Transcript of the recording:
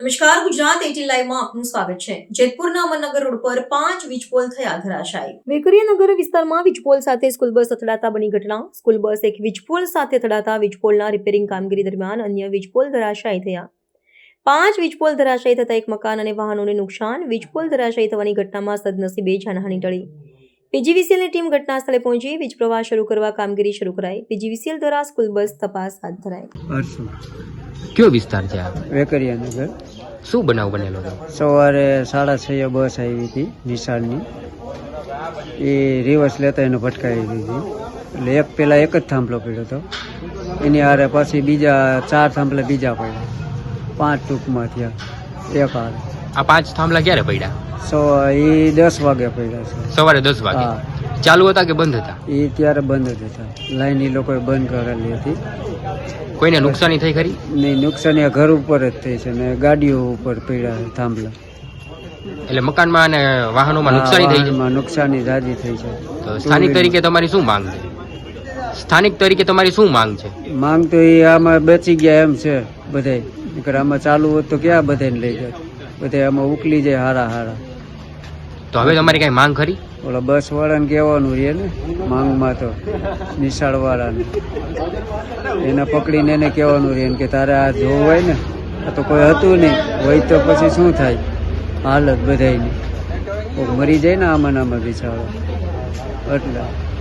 નમસ્કાર, ગુજરાત એટીન લાઈવમાં આપનું સ્વાગત છે. જેતપુરના અમરનગર રોડ પર પાંચ વીજપોલ થયા ધરાશાયી. વેકરિયાનગર વિસ્તારમાં વીજપોલ સાથે સ્કૂલ બસ અથડાતા બની ઘટના. સ્કૂલ બસ એક વીજપોલ સાથે અથડાતા વીજપોલના રિપેરિંગ કામગીરી દરમિયાન અન્ય વીજપોલ ધરાશાયી થયા. પાંચ વીજપોલ ધરાશાયી થતા એક મકાન અને વાહનોને નુકસાન. વીજપોલ ધરાશાયી થવાની ઘટનામાં સદનસીબે જાનહાની ટળી. પીજીવીસીએલની ટીમ ઘટના સ્થળે પહોંચી. વીજ પ્રવાહ શરૂ કરવા કામગીરી શરૂ કરાઈ. પીજીવીસીએલ દ્વારા સ્કૂલ બસ તપાસ હાથ ધરાઈ. કયો વિસ્તાર છે આ? વેકરિયાનગર. શું બનાવ બનેલો હતો? સવારે સાડા છ બસ આવી હતી નિશાળની એ રિવર્સ લેતા એને ભટકાવી દીધી. એટલે એક પેલા એક જ થાંભલો પડ્યો હતો. એની હારે પછી બીજા ચાર થાંભલા બીજા પડ્યા. પાંચ ટૂંકમાં થયા. એક હારે આ પાંચ થાંભલા ક્યારે પડ્યા? સો એ દસ વાગે પડ્યા છે. સવારે દસ વાગે? ચાલુ હતા કે બંધ હતા? એ ત્યારે બંધ જ હતા. લાઈન એ લોકોએ બંધ કરેલી હતી. કોઈને નુકસાની થઈ ખરી? નહીં નુકસાની ઘર ઉપર જ થઈ છે ને ગાડીઓ ઉપર પડ્યા થાંભલા. એટલે મકાનમાં અને વાહનોમાં નુકસાની થઈ છે? નુકસાની જાજી થઈ છે. તો સ્થાનિક તરીકે તમારી શું માંગ છે? સ્થાનિક તરીકે તમારી શું માંગ છે? માંગ તો એ આમાં બચી ગયા એમ છે બધાય. નકર આમાં ચાલુ હોત તો ક્યાં બધાને લઈ જાય? બધા આમાં ઉકલી જાય હારા હારા. તો હવે તમારી કઈ માંગ ખરી? ઓલા બસ વાળાને કહેવાનું રહે ને માંગમાં તો નિશાળ વાળાને એને પકડીને એને કહેવાનું રહે કે તારે આ જોવું હોય ને આ તો કોઈ હતું નહીં. હોય તો પછી શું થાય? હાલત બધાયની. કોક મરી જાય ને આમાં નામાં બિચારો. એટલે.